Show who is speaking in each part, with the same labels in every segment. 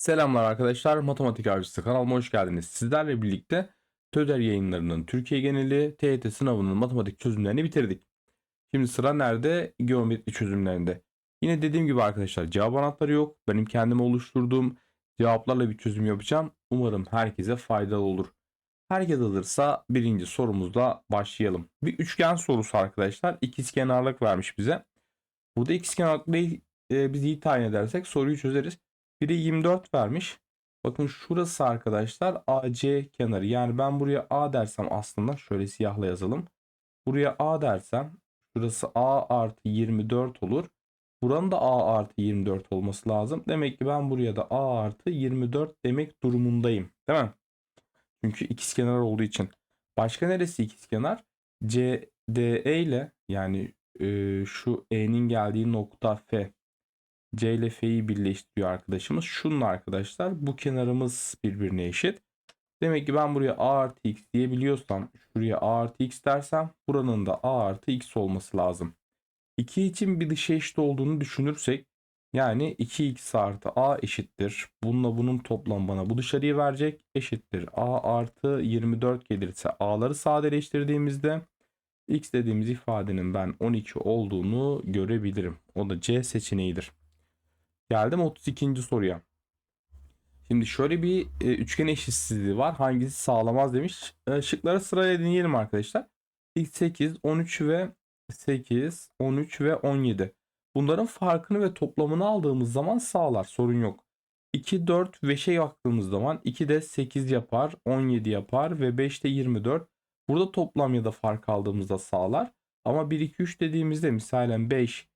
Speaker 1: Selamlar arkadaşlar. Matematik Avcısı kanalıma hoş geldiniz. Sizlerle birlikte TÖDER yayınlarının Türkiye geneli TYT sınavının matematik çözümlerini bitirdik. Şimdi sıra nerede? Geometri çözümlerinde. Yine dediğim gibi arkadaşlar cevap anahtarı yok. Benim kendime oluşturduğum cevaplarla bir çözüm yapacağım. Umarım herkese faydalı olur. Herkes hazırsa birinci sorumuzla başlayalım. Bir üçgen sorusu arkadaşlar. İkizkenarlık vermiş bize. Burada ikizkenarlıkla e, biz iyi tayin edersek soruyu çözeriz. Biri 24 vermiş. Bakın şurası arkadaşlar AC kenarı. Yani ben buraya A dersem aslında şöyle siyahla yazalım. Buraya A dersem şurası A artı 24 olur. Buranın da A artı 24 olması lazım. Demek ki ben buraya da A artı 24 demek durumundayım. Değil mi? Çünkü ikizkenar olduğu için. Başka neresi ikizkenar? CDE ile yani e, şu E'nin geldiği nokta F. C ile F'yi birleştiriyor arkadaşımız. Şunun arkadaşlar bu kenarımız birbirine eşit. Demek ki ben buraya A artı X diyebiliyorsam şuraya A artı X dersem buranın da A artı X olması lazım. 2 için bir dışa eşit olduğunu düşünürsek yani 2x artı a eşittir. Bununla bunun toplamı bana bu dışarıyı verecek. Eşittir. a artı 24 gelirse a'ları sadeleştirdiğimizde x dediğimiz ifadenin ben 12 olduğunu görebilirim. O da C seçeneğidir. Geldim 32. soruya. Şimdi şöyle bir e, üçgen eşitsizliği var. Hangisi sağlamaz demiş. E, şıkları sıraya dinleyelim arkadaşlar. x8, 13 ve 8, 13 ve 17. Bunların farkını ve toplamını aldığımız zaman sağlar. Sorun yok. 2, 4 ve şey baktığımız zaman 2 de 8 yapar, 17 yapar ve 5 de 24. Burada toplam ya da fark aldığımızda sağlar. Ama 1, 2, 3 dediğimizde misalen 5,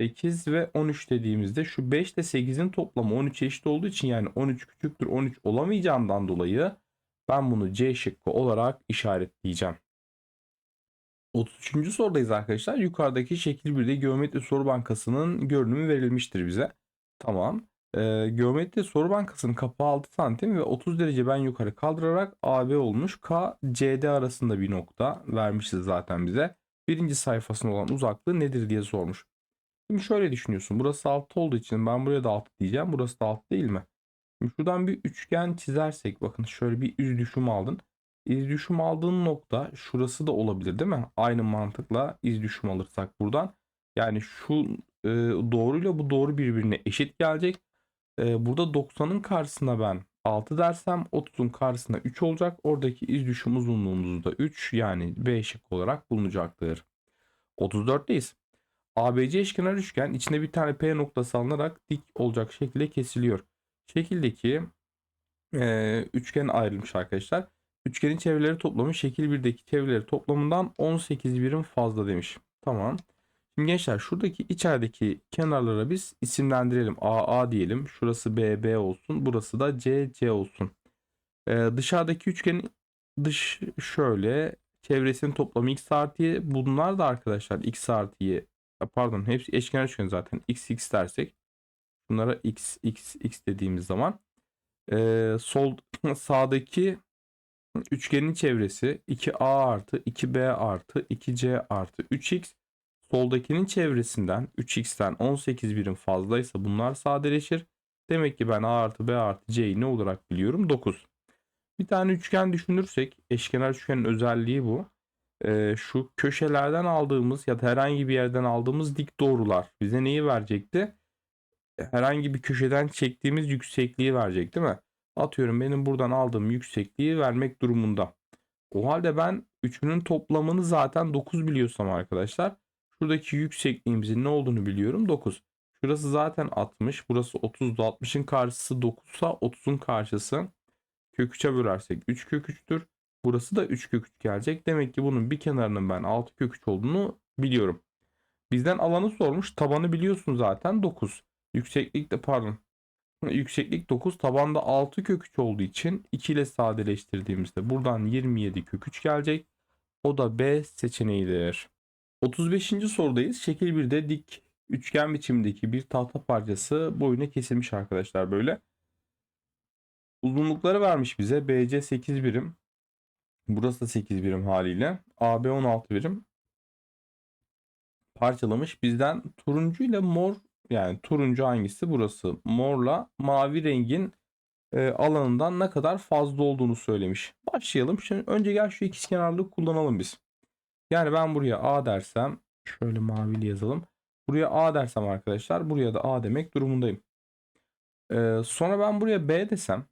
Speaker 1: 8 ve 13 dediğimizde şu 5 ile 8'in toplamı 13 eşit olduğu için yani 13 küçüktür 13 olamayacağından dolayı ben bunu C şıkkı olarak işaretleyeceğim. 33. sorudayız arkadaşlar. Yukarıdaki şekil 1'de geometri soru bankasının görünümü verilmiştir bize. Tamam. Ee, geometri soru bankasının kapağı 6 santim ve 30 derece ben yukarı kaldırarak AB olmuş. K, CD arasında bir nokta vermişiz zaten bize. Birinci sayfasında olan uzaklığı nedir diye sormuş. Şimdi şöyle düşünüyorsun. Burası 6 olduğu için ben buraya da 6 diyeceğim. Burası da 6 değil mi? Şimdi şuradan bir üçgen çizersek bakın şöyle bir yüz düşüm aldın. İz düşüm aldığın nokta şurası da olabilir değil mi? Aynı mantıkla iz düşüm alırsak buradan. Yani şu e, doğruyla bu doğru birbirine eşit gelecek. E, burada 90'ın karşısına ben 6 dersem 30'un karşısına 3 olacak. Oradaki iz düşüm uzunluğumuz da 3 yani B şık olarak bulunacaktır. 34'teyiz. ABC eşkenar üçgen içinde bir tane P noktası alınarak dik olacak şekilde kesiliyor. Şekildeki e, üçgen ayrılmış arkadaşlar. Üçgenin çevreleri toplamı şekil 1'deki çevreleri toplamından 18 birim fazla demiş. Tamam. Şimdi gençler şuradaki içerideki kenarlara biz isimlendirelim. AA diyelim. Şurası BB olsun. Burası da CC olsun. Ee, dışarıdaki üçgenin dış şöyle çevresinin toplamı x artı y. Bunlar da arkadaşlar x artı y. Pardon hepsi eşkenar üçgen zaten. x x dersek. Bunlara x x x dediğimiz zaman. Ee, sol sağdaki Üçgenin çevresi 2a artı 2b artı 2c artı 3x. Soldakinin çevresinden 3x'ten 18 birim fazlaysa bunlar sadeleşir. Demek ki ben a artı b artı c'yi ne olarak biliyorum? 9. Bir tane üçgen düşünürsek eşkenar üçgenin özelliği bu. Ee, şu köşelerden aldığımız ya da herhangi bir yerden aldığımız dik doğrular bize neyi verecekti? Herhangi bir köşeden çektiğimiz yüksekliği verecek değil mi? Atıyorum benim buradan aldığım yüksekliği vermek durumunda. O halde ben üçünün toplamını zaten 9 biliyorsam arkadaşlar. Şuradaki yüksekliğimizin ne olduğunu biliyorum 9. Şurası zaten 60. Burası 30. 60'ın karşısı 9 ise 30'un karşısı kök 3'e bölersek 3 kök 3'tür. Burası da 3 kök 3 gelecek. Demek ki bunun bir kenarının ben 6 kök 3 olduğunu biliyorum. Bizden alanı sormuş. Tabanı biliyorsun zaten 9. Yükseklik de pardon Yükseklik 9 tabanda 6 kök 3 olduğu için 2 ile sadeleştirdiğimizde buradan 27 kök 3 gelecek. O da B seçeneğidir. 35. sorudayız. Şekil 1'de dik üçgen biçimdeki bir tahta parçası boyuna kesilmiş arkadaşlar böyle. Uzunlukları vermiş bize. BC 8 birim. Burası da 8 birim haliyle. AB 16 birim. Parçalamış. Bizden turuncu ile mor yani turuncu hangisi? Burası. Morla mavi rengin e, alanından ne kadar fazla olduğunu söylemiş. Başlayalım. Şimdi önce gel şu ikizkenarlığı kullanalım biz. Yani ben buraya A dersem şöyle mavili yazalım. Buraya A dersem arkadaşlar buraya da A demek durumundayım. Ee, sonra ben buraya B desem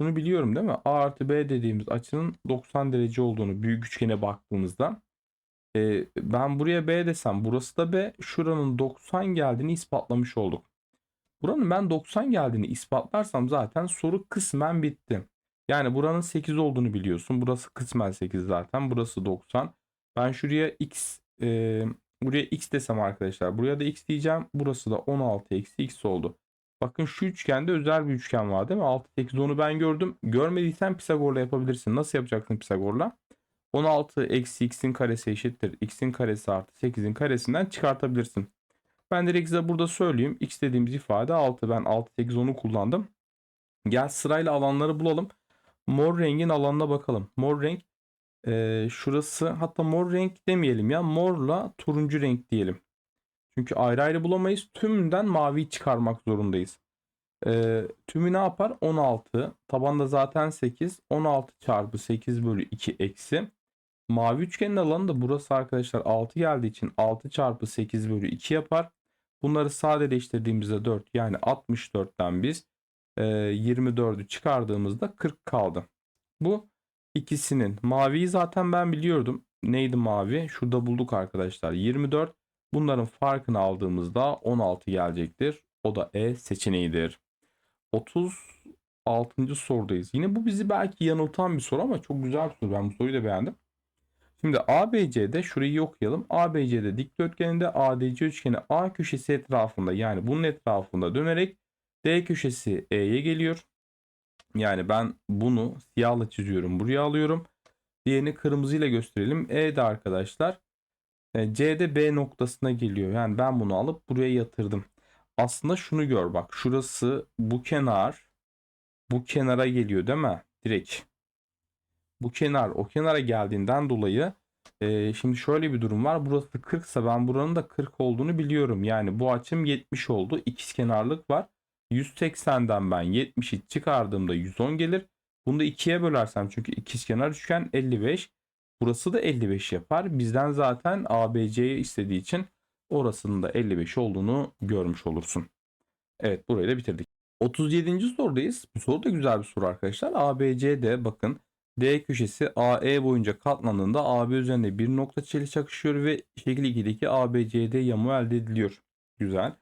Speaker 1: şunu biliyorum değil mi? A artı B dediğimiz açının 90 derece olduğunu büyük üçgene baktığımızda ee, ben buraya B desem burası da B şuranın 90 geldiğini ispatlamış olduk. Buranın ben 90 geldiğini ispatlarsam zaten soru kısmen bitti. Yani buranın 8 olduğunu biliyorsun. Burası kısmen 8 zaten. Burası 90. Ben şuraya x e, buraya x desem arkadaşlar. Buraya da x diyeceğim. Burası da 16 eksi x oldu. Bakın şu üçgende özel bir üçgen var değil mi? 6 8 onu ben gördüm. Görmediysen Pisagor'la yapabilirsin. Nasıl yapacaksın Pisagor'la? 16 eksi x'in karesi eşittir. x'in karesi artı 8'in karesinden çıkartabilirsin. Ben direkt size burada söyleyeyim. X dediğimiz ifade 6. Ben 6, 8, 10'u kullandım. Gel sırayla alanları bulalım. Mor rengin alanına bakalım. Mor renk e, şurası hatta mor renk demeyelim ya. Morla turuncu renk diyelim. Çünkü ayrı ayrı bulamayız. Tümünden mavi çıkarmak zorundayız. E, tümü ne yapar? 16. Tabanda zaten 8. 16 çarpı 8 bölü 2 eksi. Mavi üçgenin alanı da burası arkadaşlar 6 geldiği için 6 çarpı 8 bölü 2 yapar. Bunları sadeleştirdiğimizde 4 yani 64'ten biz e, 24'ü çıkardığımızda 40 kaldı. Bu ikisinin maviyi zaten ben biliyordum. Neydi mavi? Şurada bulduk arkadaşlar 24. Bunların farkını aldığımızda 16 gelecektir. O da E seçeneğidir. 36. sorudayız. Yine bu bizi belki yanıltan bir soru ama çok güzel bir soru. Ben bu soruyu da beğendim. Şimdi ABC'de şurayı okuyalım. ABC'de dikdörtgeninde ADC üçgeni A köşesi etrafında yani bunun etrafında dönerek D köşesi E'ye geliyor. Yani ben bunu siyahla çiziyorum. Buraya alıyorum. Diğerini kırmızıyla gösterelim. E de arkadaşlar C'de B noktasına geliyor. Yani ben bunu alıp buraya yatırdım. Aslında şunu gör bak. Şurası bu kenar bu kenara geliyor değil mi? Direkt bu kenar o kenara geldiğinden dolayı e, şimdi şöyle bir durum var. Burası 40 ise ben buranın da 40 olduğunu biliyorum. Yani bu açım 70 oldu. İkiz kenarlık var. 180'den ben 70'i çıkardığımda 110 gelir. Bunu da 2'ye bölersem çünkü ikizkenar üçgen 55. Burası da 55 yapar. Bizden zaten ABC'yi istediği için orasının da 55 olduğunu görmüş olursun. Evet burayı da bitirdik. 37. sorudayız. Bu soru da güzel bir soru arkadaşlar. ABC'de bakın D köşesi AE boyunca katlandığında AB üzerinde bir nokta çeli çakışıyor ve şekil 2'deki ABCD yamuğu elde ediliyor. Güzel.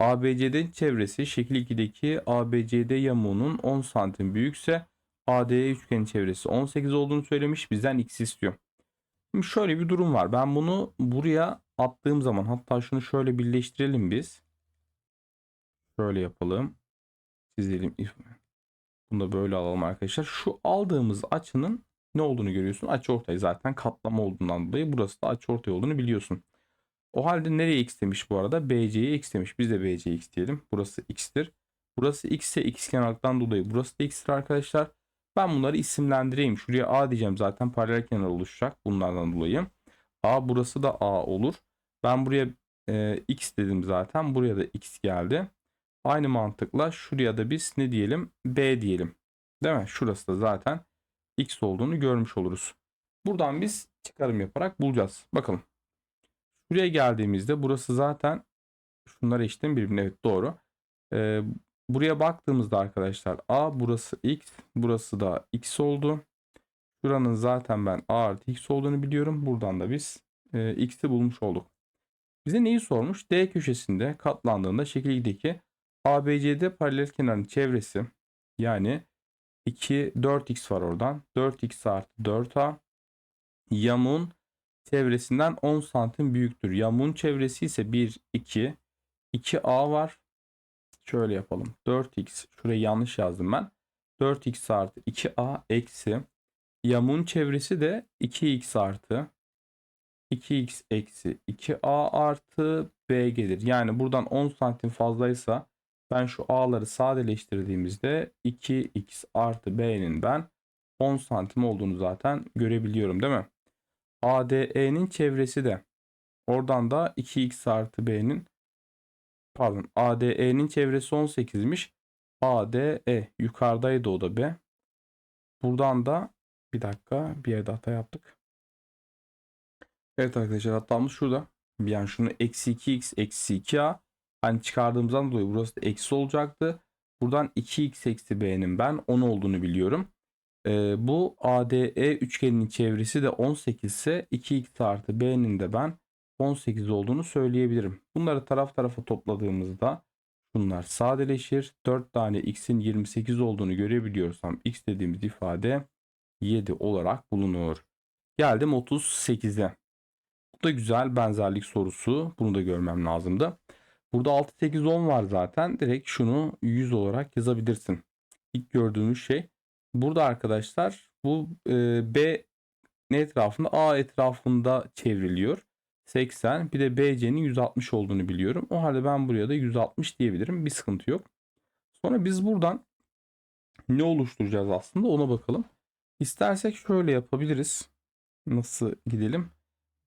Speaker 1: ABCD'nin çevresi şekil 2'deki ABCD yamuğunun 10 santim büyükse ADE üçgenin çevresi 18 olduğunu söylemiş. Bizden x istiyor. Şimdi şöyle bir durum var. Ben bunu buraya attığım zaman hatta şunu şöyle birleştirelim biz. Şöyle yapalım. Çizelim. Bunu da böyle alalım arkadaşlar. Şu aldığımız açının ne olduğunu görüyorsun. Açı ortay zaten katlama olduğundan dolayı burası da açı ortay olduğunu biliyorsun. O halde nereye x demiş bu arada? BC'ye x demiş. Biz de BC'ye x diyelim. Burası x'tir. Burası x ise x kenarlıktan dolayı burası da x'tir arkadaşlar. Ben bunları isimlendireyim. Şuraya A diyeceğim zaten paralel kenar oluşacak bunlardan dolayı. A burası da A olur. Ben buraya e, x dedim zaten. Buraya da x geldi. Aynı mantıkla şuraya da biz ne diyelim? B diyelim. Değil mi? Şurası da zaten x olduğunu görmüş oluruz. Buradan biz çıkarım yaparak bulacağız. Bakalım. Şuraya geldiğimizde burası zaten şunlar eşitin birbirine. Evet doğru. Ee, buraya baktığımızda arkadaşlar A burası x. Burası da x oldu. Şuranın zaten ben A artı x olduğunu biliyorum. Buradan da biz e, x'i bulmuş olduk. Bize neyi sormuş? D köşesinde katlandığında şekildeki ABCD paralel kenarın çevresi yani 2 4x var oradan. 4x artı 4a yamuğun çevresinden 10 santim büyüktür. Yamuğun çevresi ise 1 2 2a var. Şöyle yapalım. 4x şurayı yanlış yazdım ben. 4x artı 2a eksi yamuğun çevresi de 2x artı 2x eksi 2a artı b gelir. Yani buradan 10 santim fazlaysa ben şu a'ları sadeleştirdiğimizde 2x artı b'nin ben 10 santim olduğunu zaten görebiliyorum değil mi? ADE'nin çevresi de oradan da 2x artı b'nin pardon ADE'nin çevresi 18'miş. ADE yukarıdaydı o da B. Buradan da bir dakika bir yerde hata yaptık. Evet arkadaşlar hatamız şurada. Yani şunu eksi 2x eksi 2a hani çıkardığımızdan dolayı burası da eksi olacaktı. Buradan 2x eksi b'nin ben 10 olduğunu biliyorum. Ee, bu ADE üçgeninin çevresi de 18 ise 2x artı b'nin de ben 18 olduğunu söyleyebilirim. Bunları taraf tarafa topladığımızda bunlar sadeleşir. 4 tane x'in 28 olduğunu görebiliyorsam x dediğimiz ifade 7 olarak bulunur. Geldim 38'e. Bu da güzel benzerlik sorusu. Bunu da görmem lazımdı. Burada 6, 8, 10 var zaten. Direkt şunu 100 olarak yazabilirsin. İlk gördüğümüz şey. Burada arkadaşlar bu e, B ne etrafında? A etrafında çevriliyor. 80 bir de BC'nin 160 olduğunu biliyorum. O halde ben buraya da 160 diyebilirim. Bir sıkıntı yok. Sonra biz buradan ne oluşturacağız aslında ona bakalım. İstersek şöyle yapabiliriz. Nasıl gidelim?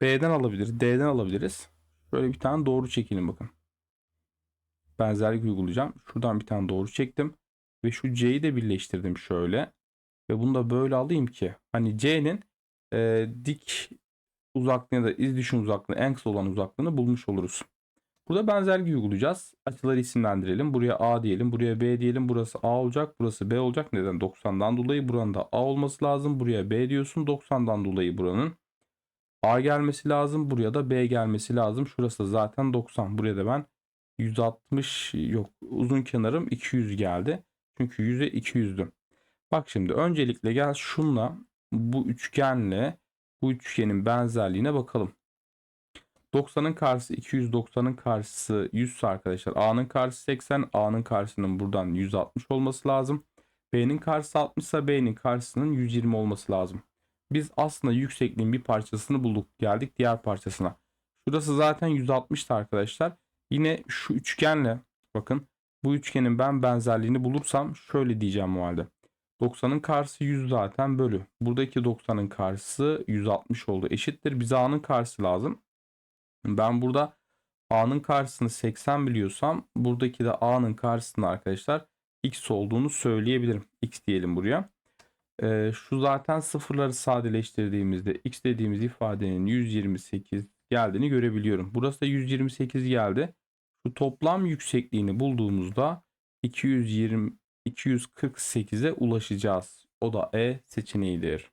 Speaker 1: B'den alabiliriz. D'den alabiliriz. Şöyle bir tane doğru çekelim bakın. Benzerlik uygulayacağım. Şuradan bir tane doğru çektim. Ve şu C'yi de birleştirdim şöyle. Ve bunu da böyle alayım ki. Hani C'nin e, dik uzaklığını da iz düşüm uzaklığı en kısa olan uzaklığını bulmuş oluruz. Burada benzerlik uygulayacağız. Açıları isimlendirelim. Buraya A diyelim. Buraya B diyelim. Burası A olacak. Burası B olacak. Neden? 90'dan dolayı buranın da A olması lazım. Buraya B diyorsun. 90'dan dolayı buranın A gelmesi lazım. Buraya da B gelmesi lazım. Şurası zaten 90. Buraya da ben 160 yok. Uzun kenarım 200 geldi. Çünkü 100'e 200'dü. Bak şimdi öncelikle gel şunla bu üçgenle bu üçgenin benzerliğine bakalım. 90'ın karşısı 290'ın karşısı 100 arkadaşlar. A'nın karşısı 80. A'nın karşısının buradan 160 olması lazım. B'nin karşısı 60 ise B'nin karşısının 120 olması lazım. Biz aslında yüksekliğin bir parçasını bulduk. Geldik diğer parçasına. Şurası zaten 160'tı arkadaşlar. Yine şu üçgenle bakın bu üçgenin ben benzerliğini bulursam şöyle diyeceğim o halde. 90'ın karşısı 100 zaten bölü. Buradaki 90'ın karşısı 160 oldu. Eşittir. Bize A'nın karşısı lazım. Ben burada A'nın karşısını 80 biliyorsam buradaki de A'nın karşısında arkadaşlar X olduğunu söyleyebilirim. X diyelim buraya. Ee, şu zaten sıfırları sadeleştirdiğimizde X dediğimiz ifadenin 128 geldiğini görebiliyorum. Burası da 128 geldi. Şu toplam yüksekliğini bulduğumuzda 220 248'e ulaşacağız. O da E seçeneğidir.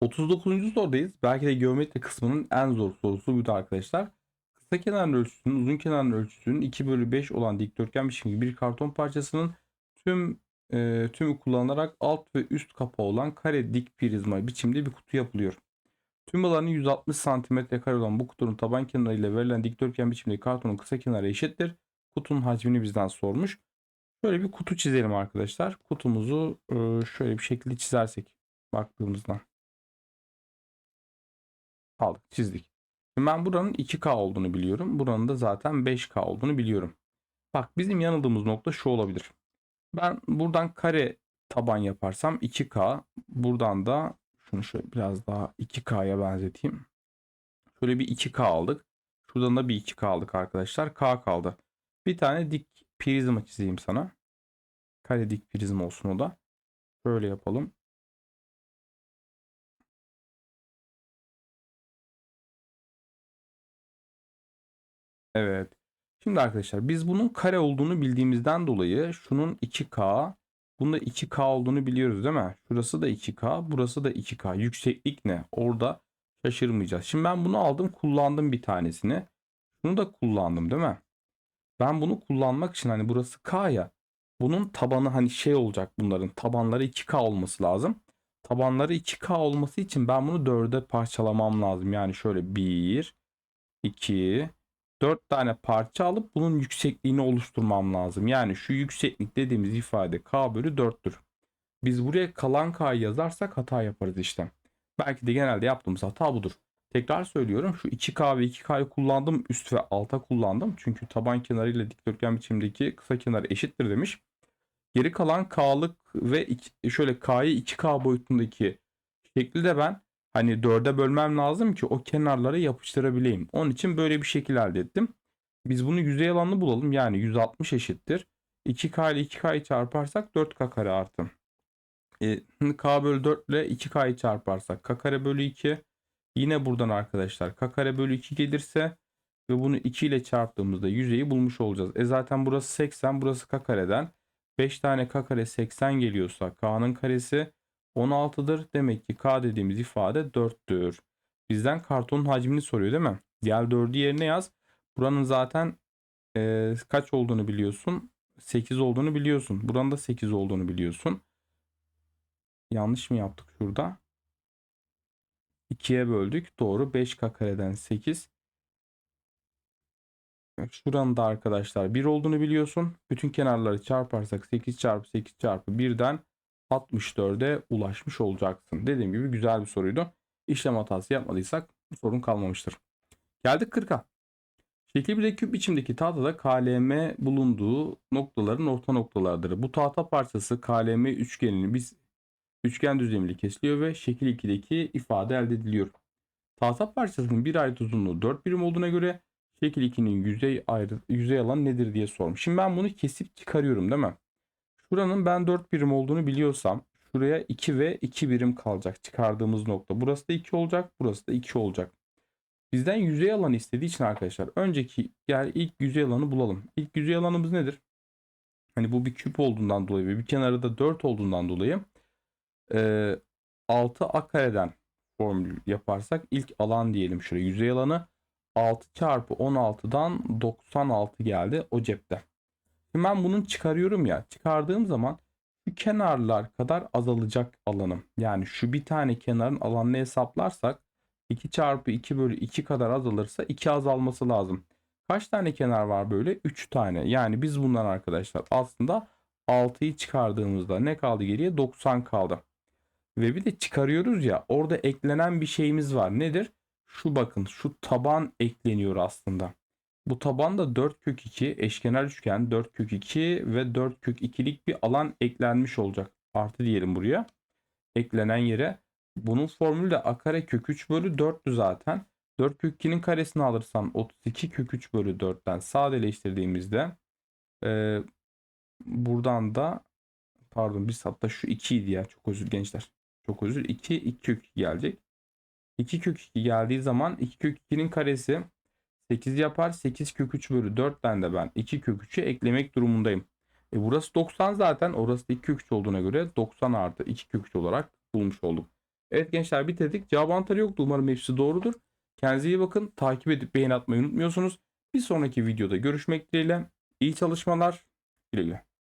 Speaker 1: 39. sorudayız. Belki de geometri kısmının en zor sorusu buydu arkadaşlar. Kısa kenarın ölçüsünün uzun kenarın ölçüsünün 2 bölü 5 olan dikdörtgen biçimli bir karton parçasının tüm e, tümü kullanılarak alt ve üst kapağı olan kare dik prizma biçimde bir kutu yapılıyor. Tüm alanı 160 cm kare olan bu kutunun taban kenarı ile verilen dikdörtgen biçimli kartonun kısa kenarı eşittir. Kutunun hacmini bizden sormuş. Şöyle bir kutu çizelim arkadaşlar. Kutumuzu e, şöyle bir şekilde çizersek baktığımızda. Aldık çizdik. Ben buranın 2K olduğunu biliyorum. Buranın da zaten 5K olduğunu biliyorum. Bak bizim yanıldığımız nokta şu olabilir. Ben buradan kare taban yaparsam 2K. Buradan da şunu şöyle biraz daha 2K'ya benzeteyim. Şöyle bir 2K aldık. Şuradan da bir 2K aldık arkadaşlar. K kaldı. Bir tane dik prizma çizeyim sana. Kare dik prizma olsun o da. Şöyle yapalım. Evet. Şimdi arkadaşlar biz bunun kare olduğunu bildiğimizden dolayı şunun 2K, bunda 2K olduğunu biliyoruz değil mi? Şurası da 2K, burası da 2K. Yükseklik ne? Orada şaşırmayacağız. Şimdi ben bunu aldım, kullandım bir tanesini. Şunu da kullandım değil mi? Ben bunu kullanmak için hani burası K ya. Bunun tabanı hani şey olacak bunların. Tabanları 2K olması lazım. Tabanları 2K olması için ben bunu 4'e parçalamam lazım. Yani şöyle 1, 2, 4 tane parça alıp bunun yüksekliğini oluşturmam lazım. Yani şu yükseklik dediğimiz ifade K bölü 4'tür. Biz buraya kalan K'yı yazarsak hata yaparız işte. Belki de genelde yaptığımız hata budur. Tekrar söylüyorum şu 2K ve 2K'yı kullandım üst ve alta kullandım. Çünkü taban kenarı ile dikdörtgen biçimdeki kısa kenar eşittir demiş. Geri kalan K'lık ve iki, şöyle K'yı 2K boyutundaki şekli de ben hani 4'e bölmem lazım ki o kenarlara yapıştırabileyim. Onun için böyle bir şekil elde ettim. Biz bunu yüzey alanını bulalım. Yani 160 eşittir. 2K ile 2K'yı çarparsak 4K kare artı. E, K bölü 4 ile 2K'yı çarparsak K kare bölü 2. Yine buradan arkadaşlar K kare bölü 2 gelirse ve bunu 2 ile çarptığımızda yüzeyi bulmuş olacağız. E zaten burası 80 burası K kareden. 5 tane K kare 80 geliyorsa K'nın karesi 16'dır. Demek ki K dediğimiz ifade 4'tür. Bizden kartonun hacmini soruyor değil mi? Gel 4'ü yerine yaz. Buranın zaten e, kaç olduğunu biliyorsun. 8 olduğunu biliyorsun. Buranın da 8 olduğunu biliyorsun. Yanlış mı yaptık şurada? 2'ye böldük. Doğru. 5K kareden 8. Şuranın da arkadaşlar 1 olduğunu biliyorsun. Bütün kenarları çarparsak 8 çarpı 8 çarpı 1'den 64'e ulaşmış olacaksın. Dediğim gibi güzel bir soruydu. İşlem hatası yapmadıysak sorun kalmamıştır. Geldik 40'a. Şekil 1'de küp biçimdeki tahtada KLM bulunduğu noktaların orta noktalardır. Bu tahta parçası KLM üçgenini biz üçgen düzlemli kesiliyor ve şekil 2'deki ifade elde ediliyor. Tahta parçasının bir ayrıt uzunluğu 4 birim olduğuna göre şekil 2'nin yüzey ayrı, yüzey alanı nedir diye sormuş. Şimdi ben bunu kesip çıkarıyorum değil mi? Şuranın ben 4 birim olduğunu biliyorsam şuraya 2 ve 2 birim kalacak çıkardığımız nokta. Burası da 2 olacak, burası da 2 olacak. Bizden yüzey alanı istediği için arkadaşlar önceki gel ilk yüzey alanı bulalım. İlk yüzey alanımız nedir? Hani bu bir küp olduğundan dolayı ve bir kenarı da 4 olduğundan dolayı e, 6 a kareden formül yaparsak ilk alan diyelim şuraya yüzey alanı 6 çarpı 16'dan 96 geldi o cepte. Şimdi ben bunun çıkarıyorum ya çıkardığım zaman şu kenarlar kadar azalacak alanım. Yani şu bir tane kenarın alanını hesaplarsak 2 çarpı 2 bölü 2 kadar azalırsa 2 azalması lazım. Kaç tane kenar var böyle? 3 tane. Yani biz bundan arkadaşlar aslında 6'yı çıkardığımızda ne kaldı geriye? 90 kaldı. Ve bir de çıkarıyoruz ya orada eklenen bir şeyimiz var. Nedir? Şu bakın şu taban ekleniyor aslında. Bu taban da 4 kök 2 eşkenar üçgen 4 kök 2 ve 4 kök 2'lik bir alan eklenmiş olacak. Artı diyelim buraya. Eklenen yere. Bunun formülü de a kare kök 3 bölü 4'tü zaten. 4 kök 2'nin karesini alırsan 32 kök 3 bölü 4'ten sadeleştirdiğimizde e, buradan da pardon biz hatta şu 2 idi ya çok özür gençler. Çok özür 2 2 kök 2 gelecek. 2 kök 2 geldiği zaman 2 kök 2'nin karesi 8 yapar. 8 kök 3 bölü 4'ten de ben 2 kök 3'ü eklemek durumundayım. E burası 90 zaten. Orası da 2 kök 3 olduğuna göre 90 artı 2 kök 3 olarak bulmuş olduk. Evet gençler bitirdik. Cevap anahtarı yoktu. Umarım hepsi doğrudur. Kendinize iyi bakın. Takip edip beğeni atmayı unutmuyorsunuz. Bir sonraki videoda görüşmek dileğiyle. İyi çalışmalar. Güle güle.